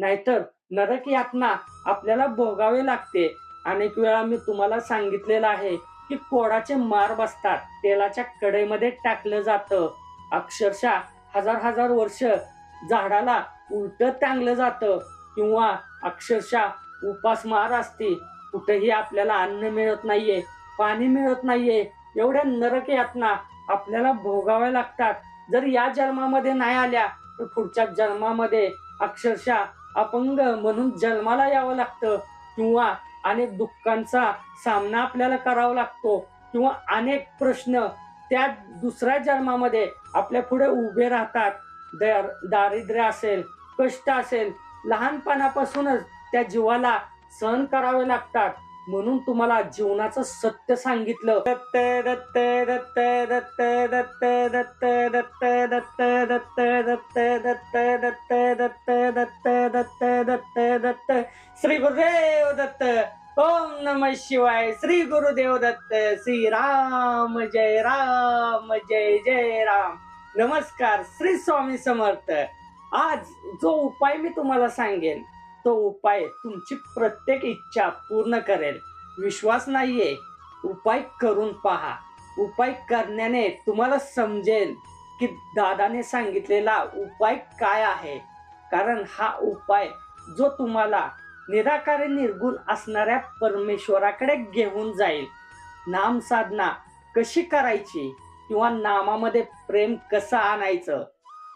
नाहीतर नरक यातना आपल्याला भोगावे लागते. अनेक वेळा मी तुम्हाला सांगितलेलं आहे की कोडाचे मार बसतात तेलाच्या कढईमध्ये टाकलं जातं. अक्षरशः हजार हजार वर्ष झाडाला उलट टांगलं जातं किंवा अक्षरशः उपासमार असते. कुठेही आपल्याला अन्न मिळत नाहीये पाणी मिळत नाहीये एवढ्या नरक यातना आपल्याला भोगाव्या लागतात. जर या जन्मामध्ये नाही आल्या तर पुढच्या जन्मामध्ये अक्षरशः अपंग म्हणून जन्माला यावं लागतं किंवा अनेक दुःखांचा सामना आपल्याला करावा लागतो किंवा अनेक प्रश्न त्या दुसऱ्या जन्मामध्ये आपल्या पुढे उभे राहतात. दार- दारिद्र्य असेल कष्ट असेल लहानपणापासूनच त्या जीवाला सहन करावे लागतात. म्हणून तुम्हाला जीवनाचं सत्य सांगितलं. दत्त दत्त दत्त दत्त दत्त दत्त दत्त दत्त दत्त दत्त दत्त दत्त दत्त दत्त दत्त दत्त दत्त श्री गुरुदेव दत्त ओम नम शिवाय श्री गुरुदेव दत्त श्री राम जय राम जय जय राम. नमस्कार श्री स्वामी समर्थ. आज जो उपाय मी तुम्हाला सांगेन तो उपाय तुमची प्रत्येक इच्छा पूर्ण करेल. विश्वास नाहीये. उपाय करून पहा. उपाय करण्याने तुम्हाला समजेल की दादाने सांगितलेला उपाय काय आहे. कारण हा उपाय जो तुम्हाला निराकारे निर्गुण असणाऱ्या परमेश्वराकडे घेऊन जाईल. नाम साधना कशी करायची किंवा नामामध्ये प्रेम कसं आणायचं?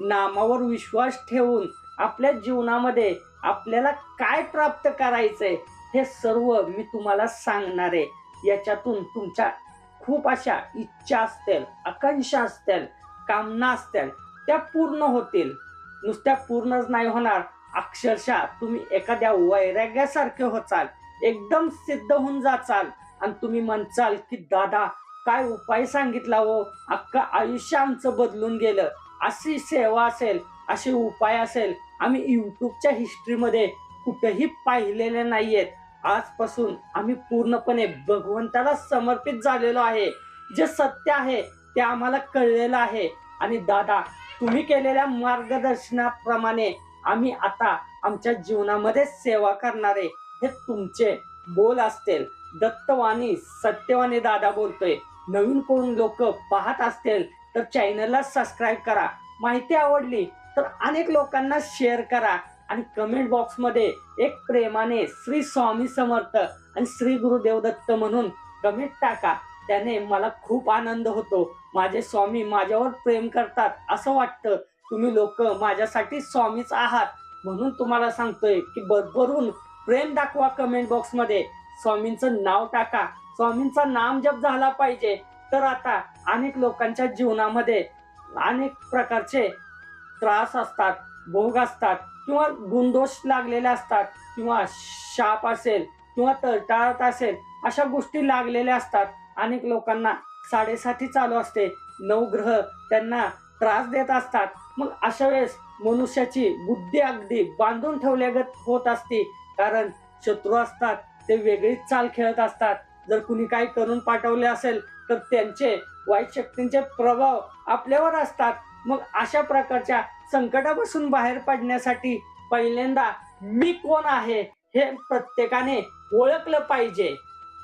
नामावर विश्वास ठेवून आपल्या जीवनामध्ये आपल्याला काय प्राप्त करायचंय? हे सर्व मी तुम्हाला सांगणार आहे. याच्यातून तुमच्या खूप अशा इच्छा असतील आकांक्षा असतील कामना असतील त्या पूर्ण होतील. नुसत्या पूर्णच नाही होणार. अक्षरशः तुम्ही एखाद्या वैराग्यासारखे होचाल. एकदम सिद्ध होऊन जाचाल. आणि तुम्ही म्हणचाल की दादा काय उपाय सांगितला हो? अख्खं आयुष्य आमचं बदलून गेलं. अशी सेवा असेल असे उपाय असेल. आम्ही यूट्यूबच्या हिस्ट्रीमध्ये कुठेही पाहिलेले नाही आहेत आजपासून आम्ही पूर्णपणे भगवंताला समर्पित झालेलो आहे. जे सत्य आहे ते आम्हाला कळलेलं आहे. आणि दादा तुम्ही केलेल्या मार्गदर्शनाप्रमाणे आम्ही आता आमच्या जीवनामध्ये सेवा करणारे हे तुमचे बोल असतील. दत्तवाणी सत्यवाणी दादा बोलतोय. नवीन कोण लोक पाहत असतील तर चॅनलला सबस्क्राईब करा. माहिती आवडली तर अनेक लोकांना शेअर करा. आणि कमेंट बॉक्समध्ये एक प्रेमाने श्री स्वामी समर्थ आणि श्री गुरुदेव दत्त म्हणून कमेंट टाका. त्याने मला खूप आनंद होतो. माझे स्वामी माझ्यावर प्रेम करतात. असं वाटतं तुम्ही लोक माझ्यासाठी स्वामीच आहात म्हणून तुम्हाला सांगतोय की भरभरून प्रेम दाखवा कमेंट बॉक्समध्ये स्वामींचं नाव टाका. स्वामींचा नाम जप झाला पाहिजे. तर आता अनेक लोकांच्या जीवनामध्ये अनेक प्रकारचे त्रास असतात भोग असतात. किंवा गुणदोष लागलेले असतात किंवा शाप असेल किंवा तळटाळत असेल अशा गोष्टी लागलेल्या असतात. अनेक लोकांना साडेसाती चालू असते. नवग्रह त्यांना त्रास देत असतात. मग अशा वेळेस मनुष्याची बुद्धी अगदी बांधून ठेवल्यागत होत असते. कारण शत्रू असतात ते वेगळीच चाल खेळत असतात. जर कुणी काही करून पाठवले असेल तर त्यांचे वाईट शक्तींचे प्रभाव आपल्यावर असतात. मग अशा प्रकारच्या संकटापासून बाहेर पडण्यासाठी पहिल्यांदा मी कोण आहे हे प्रत्येकाने ओळखलं पाहिजे.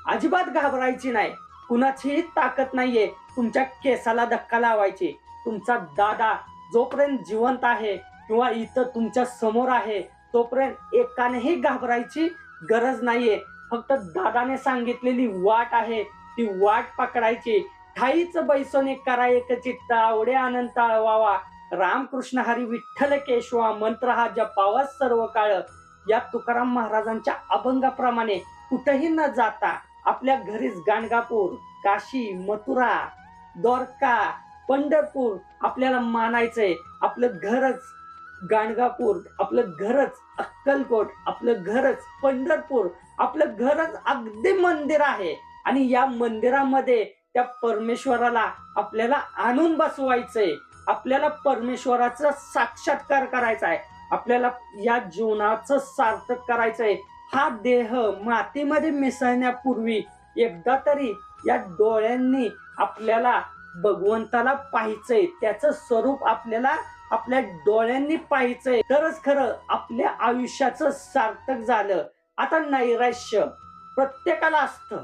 अजिबात घाबरायची नाही. कुणाचीही ताकद नाहीये तुमच्या केसाला धक्का लावायची. तुमचा दादा जोपर्यंत जिवंत आहे किंवा इथं तुमच्यासमोर आहे तोपर्यंत एकानेही घाबरायची गरज नाहीये. फक्त दादाने सांगितलेली वाट आहे. ती वाट पकडायची. ठाईच बैसोने करा एक चित्त आवडे आनंद आळवावा. रामकृष्ण हरी विठ्ठल केशवा मंत्र हा जपावा सर्व काळ. या तुकाराम महाराजांच्या अभंगाप्रमाणे कुठेही न जाता आपल्या घरीच गाणगापूर काशी मथुरा द्वारका पंढरपूर आपल्याला मानायचंय. आपलं घरच गाणगापूर आपलं घरच अक्कलकोट आपलं घरच पंढरपूर आपलं घरच अगदी मंदिर आहे. आणि या मंदिरामध्ये त्या परमेश्वराला आपल्याला आणून बसवायचंय. आपल्याला परमेश्वराचा साक्षात्कार करायचा आहे आपल्याला या जीवनाचं सार्थक करायचंय. हा देह मातीमध्ये मिसळण्यापूर्वी एकदा तरी या डोळ्यांनी आपल्याला भगवंताला पाहायचंय. त्याचं स्वरूप आपल्याला आपल्या डोळ्यांनी पाहायचंय. तरच खरं आपल्या आयुष्याचं सार्थक झालं. आता नैराश्य प्रत्येकाला असतं.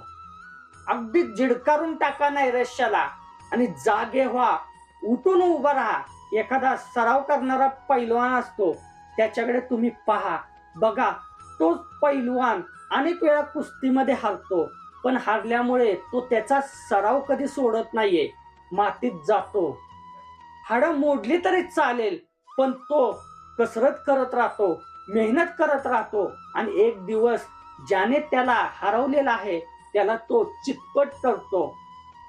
अगदी झिडकारून टाका नाही रश्याला. आणि जागे व्हा. उठून उभा राहा. एखादा सराव करणारा पैलवान असतो. त्याच्याकडे तुम्ही पहा. बघा तोच पैलवान अनेक वेळा कुस्तीमध्ये हारतो. पण हारल्यामुळे तो त्याचा सराव कधी सोडत नाहीये. मातीत जातो. हाडं मोडली तरी चालेल पण तो कसरत करत राहतो मेहनत करत राहतो. आणि एक दिवस ज्याने त्याला हरवलेला आहे त्याला तो चितपट करतो.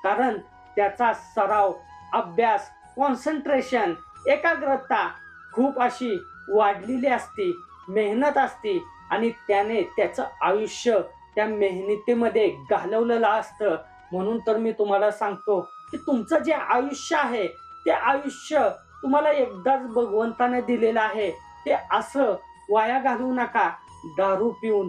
कारण त्याचा सराव अभ्यास कॉन्सन्ट्रेशन एकाग्रता खूप अशी वाढलेली असती मेहनत असती आणि त्याने त्याचं आयुष्य त्या मेहनतीमध्ये घालवलेलं असतं. म्हणून तर मी तुम्हाला सांगतो की तुमचं जे आयुष्य आहे ते आयुष्य तुम्हाला एकदाच भगवंताने दिलेलं आहे. ते असं वाया घालवू नका. दारू पिऊन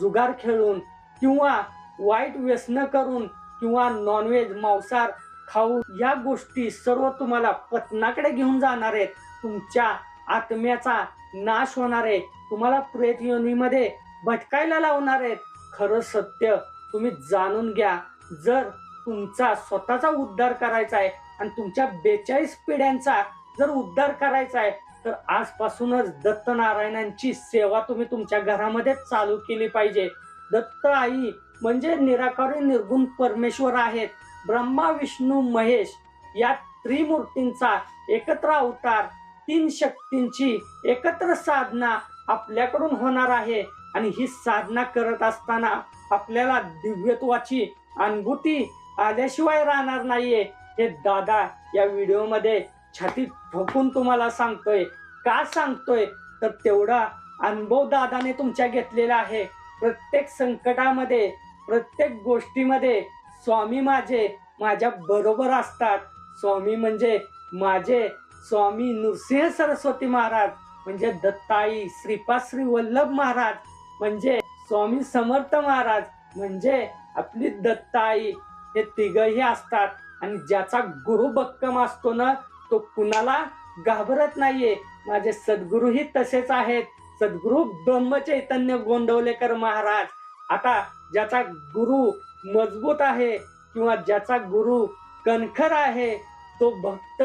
जुगार खेळून किंवा वाईट व्यसन करून किंवा नॉनव्हेज मांसाहार खाऊन या गोष्टी सर्व तुम्हाला पतनाकडे घेऊन जाणार आहेत. तुमच्या आत्म्याचा नाश होणार आहे. तुम्हाला प्रेत योनीमध्ये भटकायला लावणार आहेत. खरं सत्य तुम्ही जाणून घ्या. जर तुमचा स्वतःचा उद्धार करायचा आहे आणि तुमच्या बेचाळीस पिढ्यांचा जर उद्धार करायचा आहे तर आजपासूनच दत्तनारायणांची सेवा तुम्ही तुमच्या घरामध्ये चालू केली पाहिजे. दत्त आई म्हणजे निराकारी निर्गुण परमेश्वर आहेत. ब्रह्मा विष्णू महेश या त्रिमूर्तींचा एकत्र अवतार तीन शक्तींची एकत्र साधना आपल्याकडून होणार आहे. आणि ही साधना करत असताना आपल्याला दिव्यत्वाची अनुभूती आल्याशिवाय राहणार नाहीये. हे दादा या व्हिडिओमध्ये छाती ठोकून तुम्हाला सांगतोय. का सांगतोय? तर तेवढा अनुभव दादाने तुमच्या घेतलेला आहे. प्रत्येक संकटामध्ये प्रत्येक गोष्टीमध्ये स्वामी माझे माझ्या बरोबर असतात. स्वामी म्हणजे माझे स्वामी नृसिंह सरस्वती महाराज म्हणजे दत्ताई श्रीपाद श्री वल्लभ महाराज म्हणजे स्वामी समर्थ महाराज म्हणजे आपली दत्ताई हे तिघही असतात. आणि ज्याचा गुरु भक्कम असतो ना तो कुणाला घाबरत नाहीये. माझे सद्गुरूही तसेच आहेत. सद्गुरु ब्रह्मचैतन्य गोंदवलेकर महाराज. आता ज्याचा गुरु मजबूत आहे किंवा ज्याचा गुरु कणखर आहे तो भक्त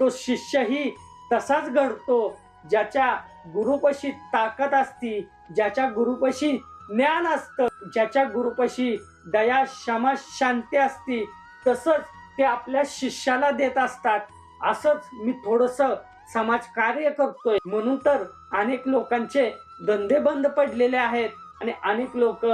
तो शिष्यही तसाच घडतो ज्याच्या गुरुपशी ताकद असती ज्याच्या गुरुपशी ज्ञान असतं ज्याच्या गुरुपशी दया क्षमा शांती असती तसंच ते आपल्या शिष्याला देत असतात. असंच मी थोडस समाज कार्य करतोय. म्हणून तर अनेक लोकांचे धंदे बंद पडलेले आहेत. आणि अनेक लोक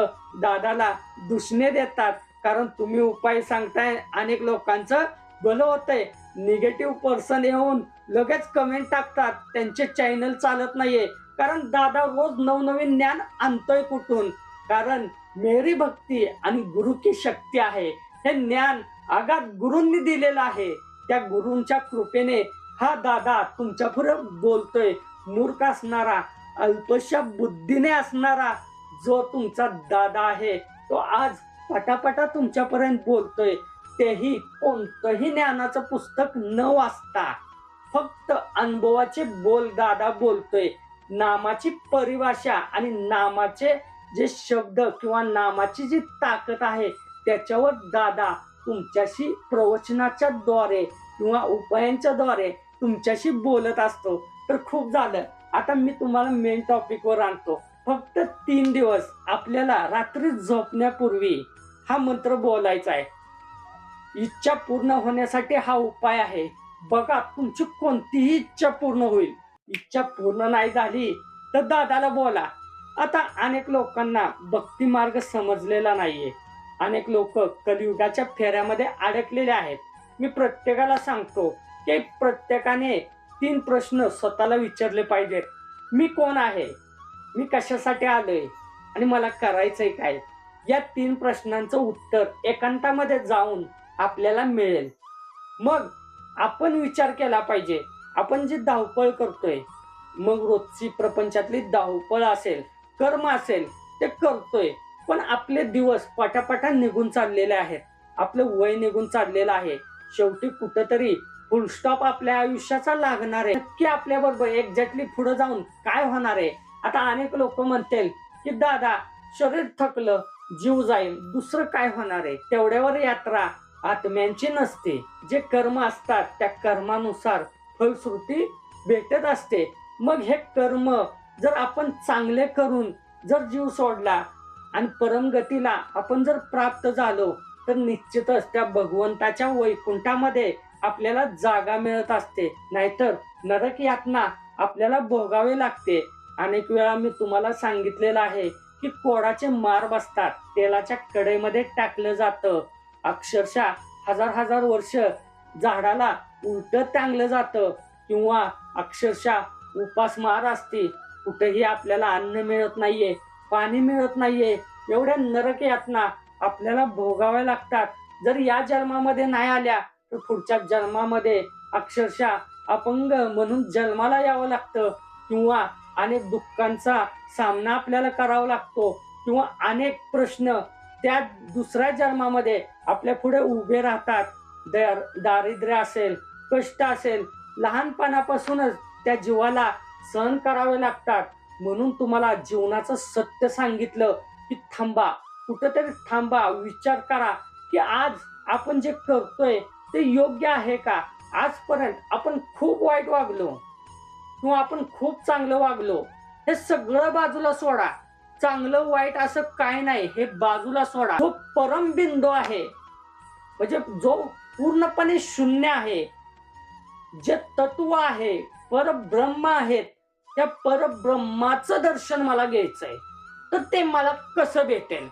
दादाला दुसणे देतात. कारण तुम्ही उपाय सांगताय अनेक लोकांचं भलं होतंय. निगेटिव्ह पर्सन येऊन लगेच कमेंट टाकतात. त्यांचे चॅनल चालत नाहीये. कारण दादा रोज नवनवीन ज्ञान आणतोय कुठून? कारण मेरी भक्ती आणि गुरु की शक्ती आहे. हे ज्ञान आगात गुरूंनी दिलेलं आहे. त्या गुरूंच्या कृपेने हा दादा तुमच्यापुढे बोलतोय. मूर्ख असणारा अल्पशा बुद्धीने असणारा जो तुमचा दादा आहे तो आज पटापटा तुमच्यापर्यंत बोलतोय. तेही कोणतंही ज्ञानाचं पुस्तक न वाचता. फक्त अनुभवाचे बोल दादा बोलतोय. नामाची परिभाषा आणि नामाचे जे शब्द किंवा नामाची जी ताकद आहे त्याच्यावर दादा तुमच्याशी प्रवचनाच्या द्वारे किंवा उपायांच्या द्वारे तुमच्याशी बोलत असतो. तर खूप झालं. आता मी तुम्हाला मेन टॉपिकवर आणतो. फक्त तीन दिवस आपल्याला रात्री झोपण्यापूर्वी हा मंत्र बोलायचा आहे. इच्छा पूर्ण होण्यासाठी हा उपाय आहे. बघा तुमची कोणतीही इच्छा पूर्ण होईल. इच्छा पूर्ण नाही झाली तर दादाला बोला. आता अनेक लोकांना भक्ती मार्ग समजलेला नाहीये. अनेक लोक कलियुगाच्या फेऱ्यामध्ये अडकलेले आहेत. मी प्रत्येकाला सांगतो की प्रत्येकाने तीन प्रश्न स्वतःला विचारले पाहिजेत. मी कोण आहे? मी कशासाठी आलोय? आणि मला करायचंय काय? या तीन प्रश्नांचं उत्तर एकांतामध्ये जाऊन आपल्याला मिळेल. मग आपण विचार केला पाहिजे. आपण जी धावपळ करतोय मग रोजची प्रपंचातली धावपळ असेल कर्म असेल ते करतोय. पण आपले दिवस पटापटा निघून चाललेले आहेत. आपलं वय निघून चाललेलं आहे. शेवटी कुठंतरी फुल स्टॉप आपल्या आयुष्याचा लागणार आहे. नक्की आपल्या बरोबर एक्झॅक्टली पुढे जाऊन काय होणार आहे? आता अनेक लोक म्हणतील की दादा शरीर थकलं जीव जाईल दुसरं काय होणार आहे? तेवढ्यावर यात्रा आत्म्यांची नसते. जे कर्म असतात त्या कर्मानुसार फलश्रुती भेटत असते. मग हे कर्म जर आपण चांगले करून जर जीव सोडला आणि परमगतीला आपण जर प्राप्त झालो तर निश्चितच त्या भगवंताच्या वैकुंठामध्ये आपल्याला जागा मिळत असते. नाहीतर नरक यातना आपल्याला भोगावे लागते. अनेक वेळा मी तुम्हाला सांगितलेलं आहे की कोडाचे मार बसतात तेलाच्या कडेमध्ये टाकलं जातं. अक्षरशः हजार हजार वर्ष झाडाला उलट टांगलं जातं किंवा अक्षरशः उपासमार असते. कुठेही आपल्याला अन्न मिळत नाहीये पाणी मिळत नाहीये एवढ्या नरक यातना आपल्याला भोगाव्या लागतात. जर या जन्मामध्ये नाही आल्या तर पुढच्या जन्मामध्ये अक्षरशः अपंग म्हणून जन्माला यावं लागतं किंवा अनेक दुःखांचा सामना आपल्याला करावा लागतो किंवा अनेक प्रश्न त्या दुसऱ्या जन्मामध्ये आपल्या पुढे उभे राहतात. दर दारिद्र्य असेल कष्ट असेल लहानपणापासूनच त्या जीवाला सहन करावे लागतात. म्हणून तुम्हाला जीवनाचं सत्य सांगितलं की थांबा कुठंतरी थांबा विचार करा की आज आपण जे करतोय ते योग्य आहे का? आजपर्यंत आपण खूप वाईट वागलो. किंवा आपण खूप चांगलं वागलो हे सगळं बाजूला सोडा. चांगलं वाईट असं काय नाही हे बाजूला सोडा. तो परमबिंदू आहे म्हणजे जो पूर्णपणे शून्य आहे जे तत्व आहे परब्रह्म आहेत त्या परब्रह्माचं दर्शन मला घ्यायचंय तर ते मला कसं भेटेल?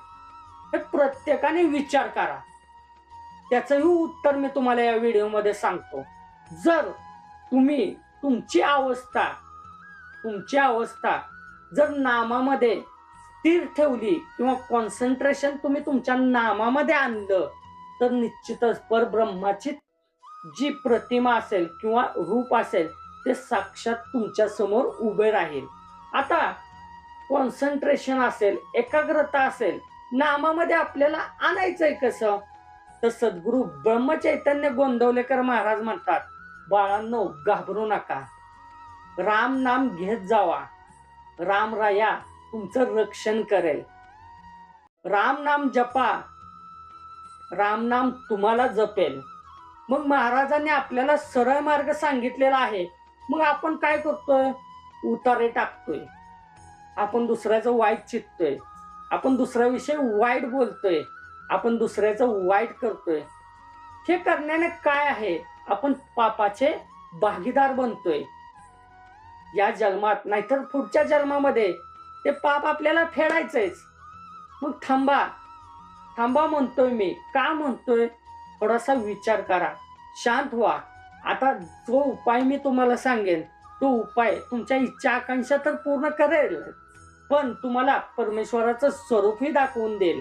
हे प्रत्येकाने विचार करा. त्याचंही उत्तर मी तुम्हाला या व्हिडिओमध्ये सांगतो. जर तुम्ही तुमची अवस्था तुमची अवस्था जर नामामध्ये स्थिर ठेवली किंवा कॉन्सन्ट्रेशन तुम्ही तुमच्या नामामध्ये आणलं तर निश्चितच परब्रह्माची जी प्रतिमा असेल किंवा रूप असेल ते साक्षात तुमच्यासमोर उभे राहील. आता कॉन्सन्ट्रेशन असेल एकाग्रता असेल नामामध्ये आपल्याला आणायचंय कसं? तर सद्गुरू ब्रह्मचैतन्य गोंदवलेकर महाराज म्हणतात बाळांनो घाबरू नका. राम नाम घेत जावा. रामराया तुमचं रक्षण करेल. राम नाम जपा. राम नाम तुम्हाला जपेल. मग महाराजांनी आपल्याला सरळ मार्ग सांगितलेला आहे. मग आपण काय करतोय? उतारे टाकतोय. आपण दुसऱ्याचं वाईट चिततोय. आपण दुसऱ्याविषयी वाईट बोलतोय. आपण दुसऱ्याचं वाईट करतोय. हे करण्याने काय आहे? आपण पापाचे भागीदार बनतोय. या जन्मात नाहीतर पुढच्या जन्मामध्ये ते पाप आपल्याला फेडायचंच मग थांबा. थांबा म्हणतोय मी. का म्हणतोय? थोडासा विचार करा. शांत व्हा. आता जो उपाय मी तुम्हाला सांगेन तो उपाय तुमच्या इच्छा आकांक्षा तर पूर्ण करेल. पण तुम्हाला परमेश्वराचं स्वरूपही दाखवून देईल.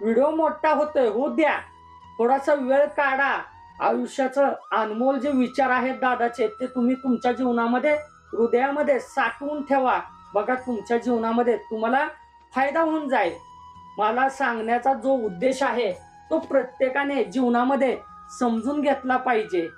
व्हिडिओ मोठा होतोय हो द्या. थोडासा वेळ काढा. आयुष्याचं अनमोल जे विचार आहेत दादाचे ते तुम्ही तुमच्या जीवनामध्ये हृदयामध्ये साठवून ठेवा. बघा तुमच्या जीवनामध्ये तुम्हाला फायदा होऊन जाईल. मला सांगण्याचा जो उद्देश आहे तो प्रत्येकाने जीवनामध्ये समजून घेतला पाहिजे.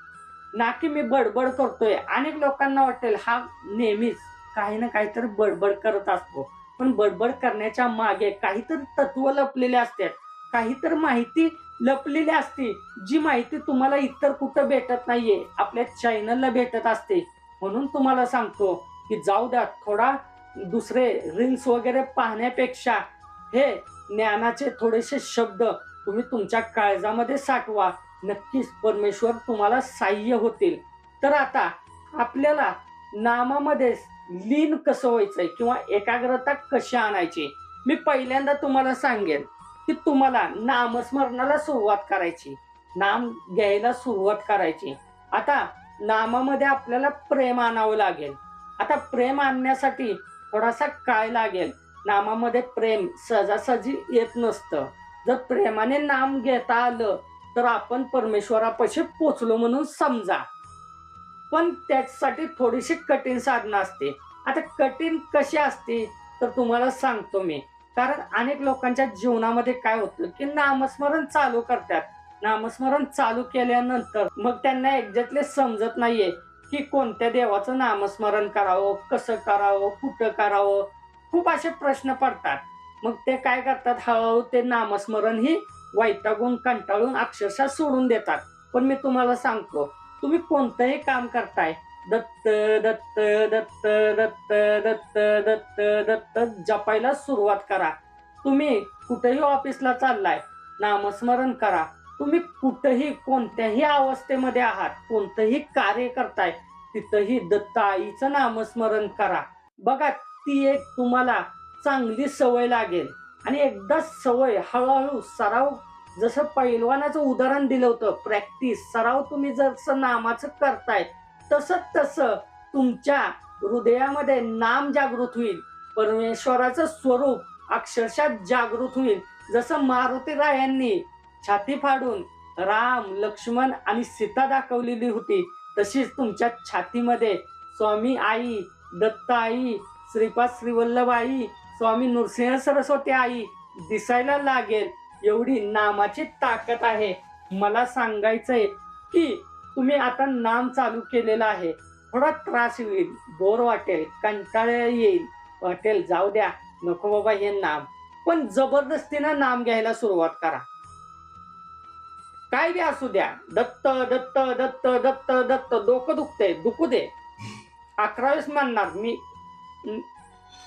ना की मी बडबड करतोय. अनेक लोकांना वाटेल हा नेहमीच काही ना काहीतरी बडबड करत असतो. पण बडबड करण्याच्या मागे काहीतरी तत्व लपलेले असतात. काहीतरी माहिती लपलेली असते. जी माहिती तुम्हाला इतर कुठं भेटत नाहीये आपल्या चॅनलला भेटत असते. म्हणून तुम्हाला सांगतो की जाऊ द्या थोडा दुसरे रील्स वगैरे पाहण्यापेक्षा हे ज्ञानाचे थोडेसे शब्द तुम्ही तुमच्या काळजामध्ये साठवा. नक्कीच परमेश्वर तुम्हाला साह्य होतील. तर आता आपल्याला नामामध्ये लीन कसं व्हायचंय किंवा एकाग्रता कशी आणायची? मी पहिल्यांदा तुम्हाला सांगेन. की तुम्हाला नामस्मरणाला सुरुवात करायची. नाम घ्यायला सुरुवात करायची. आता नामामध्ये आपल्याला प्रेम आणावं लागेल. आता प्रेम आणण्यासाठी थोडासा काय लागेल? नामामध्ये प्रेम सहजासहजी येत नसतं. जर प्रेमाने नाम घेता आलं तर आपण परमेश्वरापाशी पोचलो म्हणून समजा. पण त्यासाठी थोडीशी कठीण साधनं असते. आता कठीण कशी असते तर तुम्हाला सांगतो मी. कारण अनेक लोकांच्या जीवनामध्ये काय होतं की नामस्मरण चालू करतात. नामस्मरण चालू केल्यानंतर मग त्यांना एक्झॅक्टली समजत नाहीये की कोणत्या देवाचं नामस्मरण करावं कसं करावं कुठं करावं. खूप असे प्रश्न पडतात. मग ते काय करतात? हळूहळू ते नामस्मरण ही वैतागून कंटाळून अक्षरशः सोडून देतात. पण मी तुम्हाला सांगतो तुम्ही कोणतंही काम करताय दत्त दत्त दत्त दत्त दत्त दत्त दत्त जपायला सुरुवात करा. तुम्ही कुठेही ऑफिसला चाललाय नामस्मरण करा. तुम्ही कुठेही कोणत्याही अवस्थेमध्ये आहात कोणतंही कार्य करताय तिथंही दत्त आईचं नामस्मरण करा. बघा ती एक तुम्हाला चांगली सवय लागेल. आणि एकदा सवय हळूहळू सराव जसं पैलवानाचं उदाहरण दिलं होतं प्रॅक्टिस सराव तुम्ही जसं नामाचं करताय तसं तसं तुमच्या हृदयामध्ये नाम जागृत होईल. परमेश्वराचं स्वरूप अक्षरशः जागृत होईल. जसं मारुती रायांनी छाती फाडून राम लक्ष्मण आणि सीता दाखवलेली होती तशीच तुमच्या छातीमध्ये स्वामी आई दत्त आई श्रीपाद श्रीवल्लभ आई स्वामी नृसिंह सरस्वती आई दिसायला लागेल. एवढी नामाची ताकद आहे. मला सांगायचंय की तुम्ही आता नाम चालू केलेलं आहे. थोडा त्रास होईल बोर वाटेल कंटाळा येईल. वाटेल जाऊ द्या नको बाबा हे नाम. पण जबरदस्तीनं नाम घ्यायला सुरुवात करा. काय बी असू द्या. दत्त दत्त दत्त दत्त दत्त. डोकं दुखते दुखू दे. अकरावेस म्हणणार मी.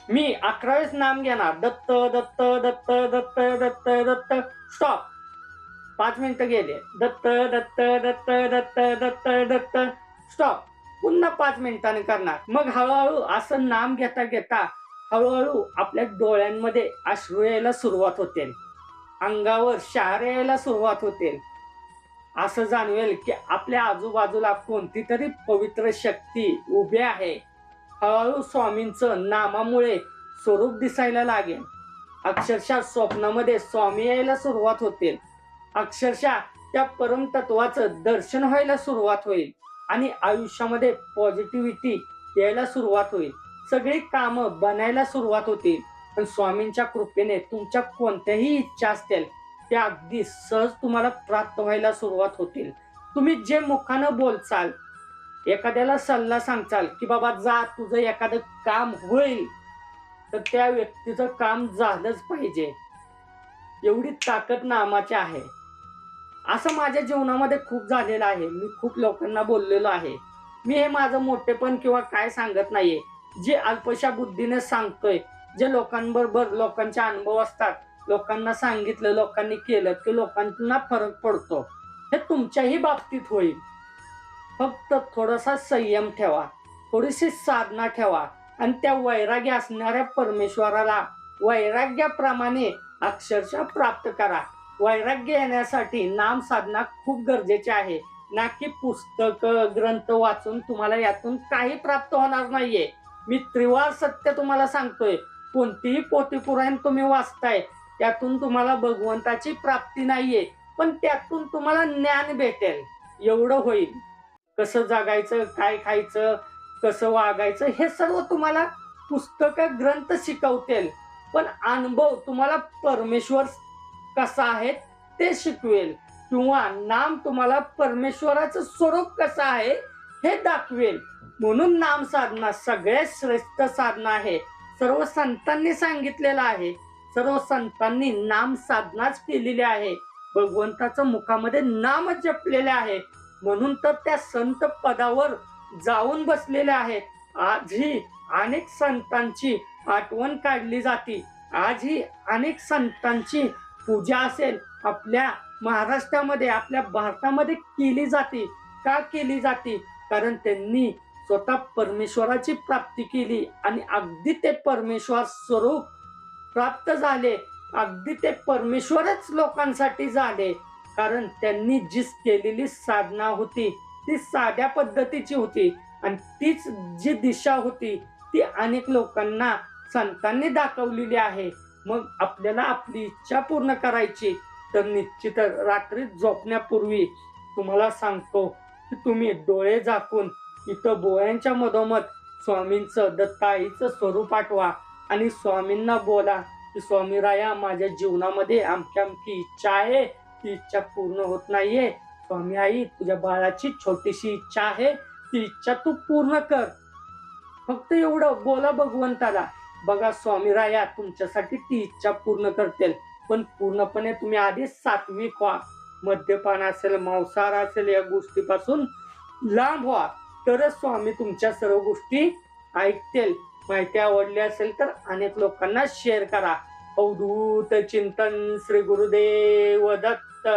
मी अकरावेस नाम घेणार. दत्त दत्त दत्त दत्त दत्त दत्त. स्टॉप पाच मिनिटं गेले. दत्त दत्त दत्त दत्त दत्त दत्त. स्टॉप पुन्हा पाच मिनिटांनी करणार. मग हळूहळू असं नाम घेता घेता हळूहळू आपल्या डोळ्यांमध्ये अश्रू यायला सुरुवात होते. अंगावर शहर यायला सुरुवात होते. असं जाणवेल की आपल्या आजूबाजूला कोणती तरी पवित्र शक्ती उभी आहे. हळूहळू स्वामींचं नामामुळे स्वरूप दिसायला लागेल. अक्षरशः स्वप्नामध्ये स्वामी यायला सुरुवात होतील अक्षरशः त्या परमतत्वाचं दर्शन व्हायला सुरुवात होईल आणि आयुष्यामध्ये पॉझिटिव्हिटी यायला सुरुवात होईल. सगळी कामं बनायला सुरुवात होतील. पण स्वामींच्या कृपेने तुमच्या कोणत्याही इच्छा असतील त्या अगदी सहज तुम्हाला प्राप्त व्हायला सुरुवात होतील. तुम्ही जे मुखानं बोलचाल एखाद्याला सल्ला सांगचाल की बाबा जा तुझं एखादं काम होईल तर त्या व्यक्तीचं काम झालंच पाहिजे. एवढी ताकद नामाची आहे. असं माझ्या जीवनामध्ये खूप झालेलं आहे. मी खूप लोकांना बोललेलो आहे. मी हे माझं मोठेपण किंवा काय सांगत नाहीये. जे अल्पशा बुद्धीने सांगतोय जे लोकांबरोबर लोकांचे अनुभव असतात लोकांना सांगितलं लोकांनी केलं की लोकांना फरक पडतो. हे तुमच्याही बाबतीत होईल. फक्त थोडासा संयम ठेवा. थोडीशी साधना ठेवा. आणि त्या वैराग्य असणाऱ्या परमेश्वराला वैराग्याप्रमाणे अक्षरशः प्राप्त करा. वैराग्य येण्यासाठी नाम साधना खूप गरजेचे आहे. ना की पुस्तक ग्रंथ वाचून तुम्हाला यातून काही प्राप्त होणार नाहीये. मी त्रिवार सत्य तुम्हाला सांगतोय. कोणतीही पोतीपुराण तुम्ही वाचताय त्यातून तुम्हाला भगवंताची प्राप्ती नाहीये पण त्यातून तुम्हाला ज्ञान भेटेल. एवढं होईल. कसं जगायचं काय खायचं कसं वागायचं हे सर्व तुम्हाला पुस्तक ग्रंथ शिकवतील. पण अनुभव तुम्हाला परमेश्वर कसा आहे ते शिकवेल. किंवा नाम तुम्हाला परमेश्वराचं स्वरूप कसं आहे हे दाखवेल. म्हणून नाम साधना सगळ्यात श्रेष्ठ साधना आहे. सर्व संतांनी सांगितलेलं आहे. सर्व संतांनी नाम साधनाच केलेली आहे. भगवंताचं मुखामध्ये नाम जपलेले आहे. म्हणून तर त्या संत पदावर जाऊन बसलेले आहेत. आजही अनेक संतांची आठवण काढली जाते. आजही अनेक संतांची पूजा असेल आपल्या महाराष्ट्रामध्ये आपल्या भारतामध्ये केली जाते. का केली जाते? कारण त्यांनी स्वतः परमेश्वराची प्राप्ती केली आणि अगदी ते परमेश्वर स्वरूप प्राप्त झाले. अगदी ते परमेश्वरच लोकांसाठी झाले. कारण त्यांनी जी केलेली साधना होती. ती साध्या पद्धतीची होती आणि तीच जी दिशा होती ती अनेक लोकांना संतांनी दाखवलेली आहे. मग आपल्याला आपली इच्छा पूर्ण करायची. तर निश्चित रात्री झोपण्यापूर्वी तुम्हाला सांगतो की तुम्ही डोळे झाकून इथं बोयांच्या मधोमध स्वामींचं दत्ताईचं स्वरूप आठवा आणि स्वामींना बोला की स्वामी राया माझ्या जीवनामध्ये आमची आमची इच्छा आहे. ती इच्छा पूर्ण होत नाहीये. स्वामी आई तुझ्या बाळाची छोटीशी इच्छा आहे. ती इच्छा तू पूर्ण कर. फक्त एवढं बोला भगवंताला. बघा स्वामी राया तुमच्यासाठी ती इच्छा पूर्ण करतील. पण पूर्णपणे तुम्ही आधी सात्विक व्हा. मद्यपान असेल मांसाहार असेल या गोष्टीपासून लांब व्हा. तरच स्वामी तुमच्या सर्व गोष्टी ऐकतील. माहिती आवडली असेल तर अनेक लोकांना शेअर करा. अवधूत चिंतन श्री गुरुदेव दत्त.